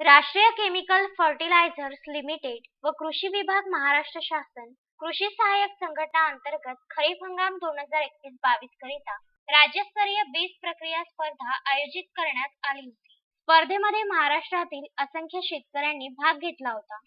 राष्ट्रीय chemical fertilisers limited व कृषी विभाग महाराष्ट्र शासन कृषी सहाय्यक संघटना अंतर्गत खरीप हंगाम दोन हजार एकवीस बावीस करिता राज्यस्तरीय बीज प्रक्रिया स्पर्धा आयोजित करण्यात आली होती. स्पर्धेमध्ये महाराष्ट्रातील असंख्य शेतकऱ्यांनी भाग घेतला होता.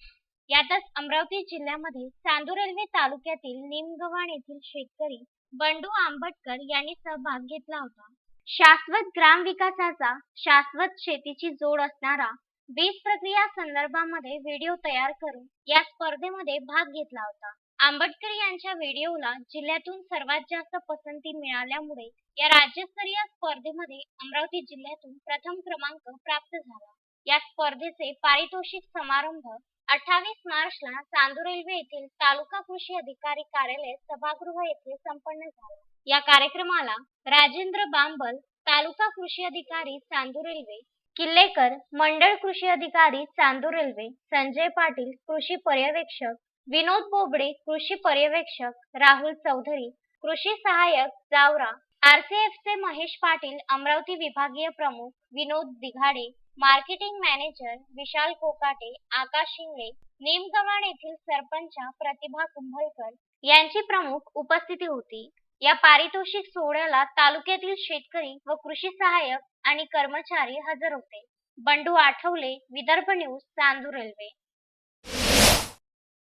यातच अमरावती जिल्ह्यामध्ये चांदूर रेल्वे तालुक्यातील निमगव्हाण येथील शेतकरी बंडू आंबटकर यांनी सहभाग घेतला होता. शाश्वत ग्राम विकासाचा शाश्वत शेतीची जोड असणारा बीज प्रक्रिया संदर्भामध्ये व्हिडिओ तयार करून या स्पर्धेमध्ये भाग घेतला होता. आंबेडकर यांच्या व्हिडिओला जिल्ह्यातून सर्वात जास्त पसंती मिळाल्यामुळे या राज्यस्तरीय स्पर्धेमध्ये अमरावती जिल्ह्यातून प्रथम क्रमांक प्राप्त झाला. या स्पर्धेचे पारितोषिक समारंभ अठ्ठावीस मार्चला चांदूर रेल्वे येथील तालुका कृषी अधिकारी कार्यालय सभागृह येथे संपन्न झाला. या कार्यक्रमाला राजेंद्र बांबल तालुका कृषी अधिकारी चांदूर रेल्वे किल्लेकर मंडळ कृषी अधिकारी चांदूर रेल्वे संजय पाटील कृषी पर्यवेक्षक विनोद बोबडे कृषी पर्यवेक्षक राहुल चौधरी कृषी सहाय्यक जावरा आरसीएफचे महेश पाटील अमरावती विभागीय प्रमुख विनोद दिघाडे मार्केटिंग मॅनेजर विशाल कोकाटे आकाश शिंगणे निमगव्हाण येथील सरपंच प्रतिभा कुंभलकर यांची प्रमुख उपस्थिती होती. या पारितोषिक सोहळ्याला तालुक्यातील शेतकरी व कृषी सहाय्यक आणि कर्मचारी हजर होते. Bandu Athawale Vidarbha news Chandur railway.